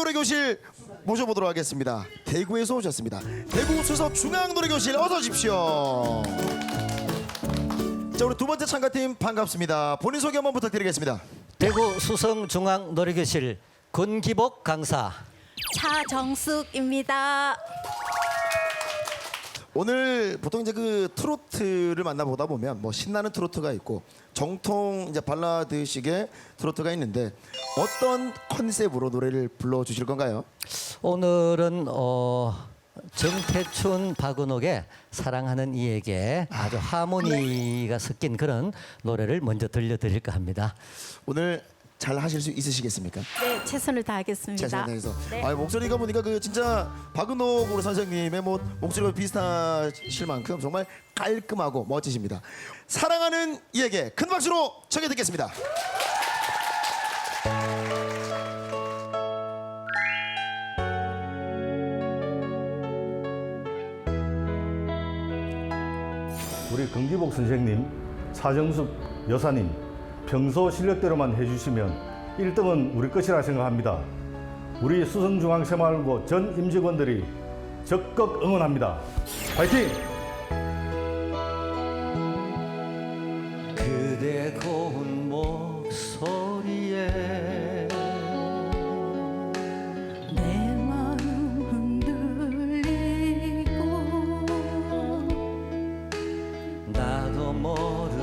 노래교실 모셔보도록 하겠습니다. 대구에서 오셨습니다. 대구 수서 중앙 노래교실 어서 오십시오. 자 우리 두 번째 참가팀 반갑습니다. 본인 소개 한번 부탁드리겠습니다. 대구 수성 중앙 노래교실 권기복 강사 차정숙입니다. 오늘 보통 이제 그 트로트를 만나보다 보면 뭐 신나는 트로트가 있고 정통 이제 발라드식의 트로트가 있는데 어떤 컨셉으로 노래를 불러주실 건가요? 오늘은 어, 정태춘 박은옥의 사랑하는 이에게 아주 하모니가 섞인 그런 노래를 먼저 들려드릴까 합니다. 오늘 잘 하실 수 있으시겠습니까? 네, 최선을 다하겠습니다. 최선을 다해서. 네. 아, 목소리가 보니까 그 진짜 박은옥 우리 선생님의 뭐 목소리가 비슷하실 만큼 정말 깔끔하고 멋지십니다. 사랑하는 이에게 큰 박수로 청해 듣겠습니다. 우리 금기복 선생님, 차정숙 여사님, 평소 실력대로만 해주시면 1등은 우리 것이라 생각합니다. 우리 수성중앙새마을고 전 임직원들이 적극 응원합니다. 파이팅! 그대 고운 목소리에 내 마음 흔들리고 나도 모르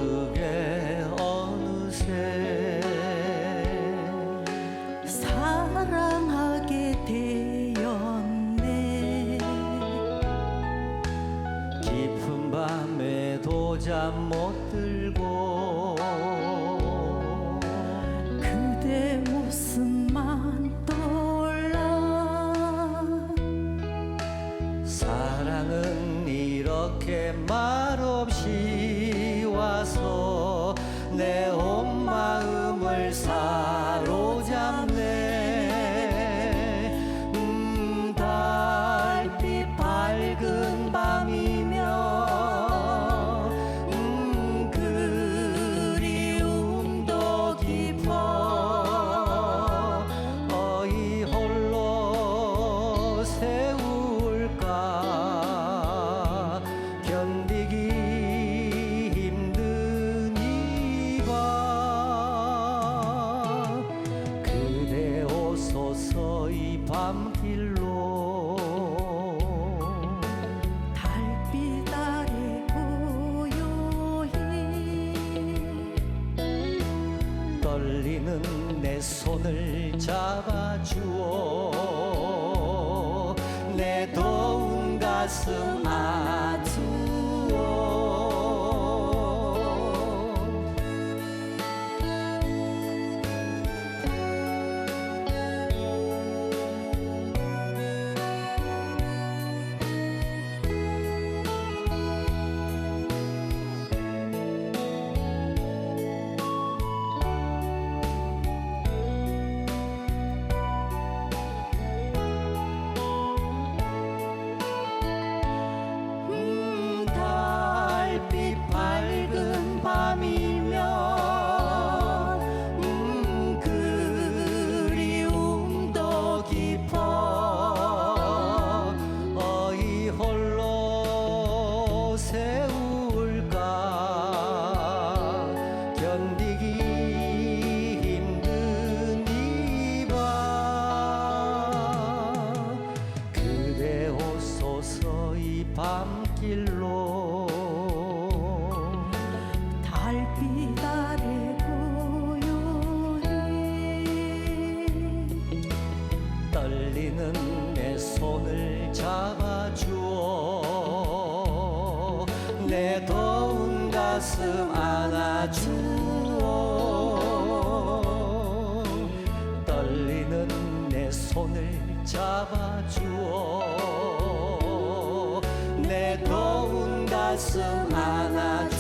깊은 밤에도 잠 못 들고 그대 모습만 떠올라 사랑은 이렇게 말없이 와서 내 밤길로 달빛 아래 고요히 떨리는 내 손을 잡아주오 내 더운 가슴 아 길로 달빛 아래 고요히 떨리는 내 손을 잡아주오 내 더운 가슴 안아주오 떨리는 내 손을 잡아주오 내 더운 가슴 안아주오